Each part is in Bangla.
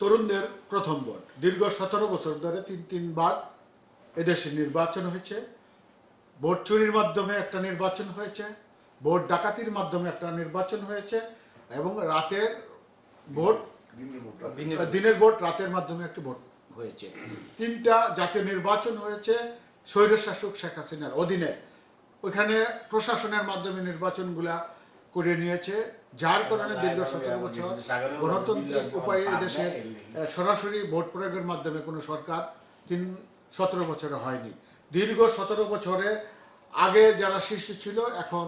তরুণদের প্রথম ভোট। দীর্ঘ সতেরো বছর ধরে তিন তিনবার এদেশে নির্বাচন হয়েছে। ভোট চুরির মাধ্যমে একটা নির্বাচন হয়েছে। ভোট ডাকাতির মাধ্যমে একটা নির্বাচন হয়েছে। এবং রাতের ভোট দিনের ভোট। রাতের মাধ্যমে একটি ভোট হয়েছে। তিনটা জাতীয় নির্বাচন হয়েছে স্বৈরশাসক শেখ হাসিনার অধীনে। ওইখানে প্রশাসনের মাধ্যমে নির্বাচনগুলা করে নিয়েছে যার কারণে দীর্ঘ সতেরো বছর গণতান্ত্রিক উপায়ে এদেশে সরাসরি ভোট প্রয়োগের মাধ্যমে কোনো সরকার তিন সতেরো বছরে হয়নি। দীর্ঘ সতেরো বছরে আগে যারা শিশু ছিল এখন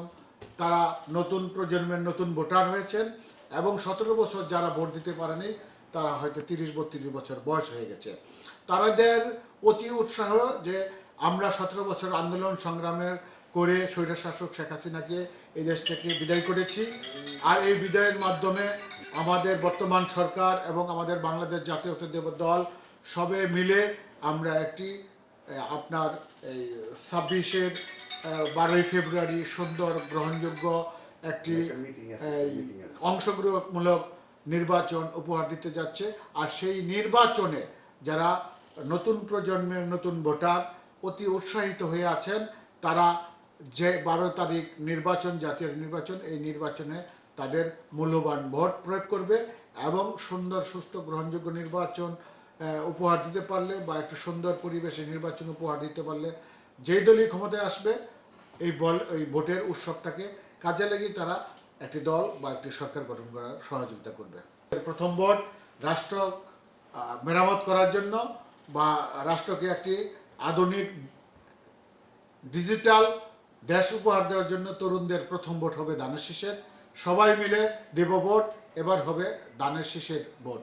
তারা নতুন প্রজন্মের নতুন ভোটার হয়েছেন এবং সতেরো বছর যারা ভোট দিতে পারেনি তারা হয়তো তিরিশ বত্রিশ বছর বয়স হয়ে গেছে। তাদের অতি উৎসাহ যে আমরা সতেরো বছর আন্দোলন সংগ্রামের করে স্বৈরশাসক শেখ হাসিনাকে এই দেশ থেকে বিদায় করেছি। আর এই বিদায়ের মাধ্যমে আমাদের বর্তমান সরকার এবং আমাদের বাংলাদেশ জাতীয়তাবাদী দল সবে মিলে আমরা একটি আপনার এই ছাব্বিশের বারোই ফেব্রুয়ারি সুন্দর গ্রহণযোগ্য একটি অংশগ্রহণমূলক নির্বাচন উপহার দিতে যাচ্ছে। আর সেই নির্বাচনে যারা নতুন প্রজন্মের নতুন ভোটার অতি উৎসাহিত হয়ে আছেন তারা যে বারো তারিখ নির্বাচন, জাতীয় নির্বাচন, এই নির্বাচনে তাদের মূল্যবান ভোট প্রয়োগ করবে এবং সুন্দর, সুষ্ঠু, গ্রহণযোগ্য নির্বাচন উপহার দিতে পারলে বা একটা সুন্দর পরিবেশে নির্বাচন উপহার দিতে পারলে যেই দলই ক্ষমতায় আসবে, এই বল, এই ভোটের উৎসবটাকে কাজে লাগিয়ে তারা একটি দল বা একটি সরকার গঠন করার সহযোগিতা করবে। প্রথম ভোট রাষ্ট্র মেরামত করার জন্য বা রাষ্ট্রকে একটি আধুনিক, ডিজিটাল দেশ উপহার দেওয়ার জন্য তরুণদের প্রথম ভোট হবে দানের শীষের। সবাই মিলে দেব ভোট, এবার হবে দানের শীষের ভোট।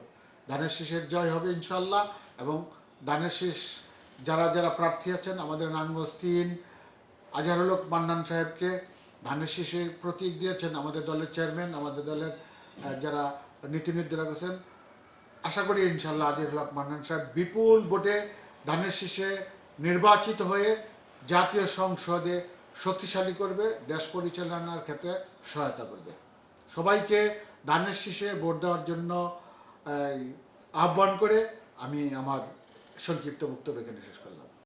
দানের শীষের জয় হবে ইনশাল্লাহ এবং দানের শীষ যারা যারা প্রার্থী আছেন, আমাদের নাঙ্গস তিন, আজহারুল মান্নান সাহেবকে ধানের শীষের প্রতীক দিয়েছেন আমাদের দলের চেয়ারম্যান, আমাদের দলের যারা নীতি নির্ধারক আছেন। আশা করি ইনশাল্লাহ আজিজুল মান্নান সাহেব বিপুল ভোটে ধানের শীষে নির্বাচিত হয়ে জাতীয় সংসদে শক্তিশালী করবে, দেশ পরিচালনার ক্ষেত্রে সহায়তা করবে। সবাইকে ধানের শীষে ভোট দেওয়ার জন্য আহ্বান করে আমি আমার সংক্ষিপ্ত বক্তব্য এখানে শেষ করছি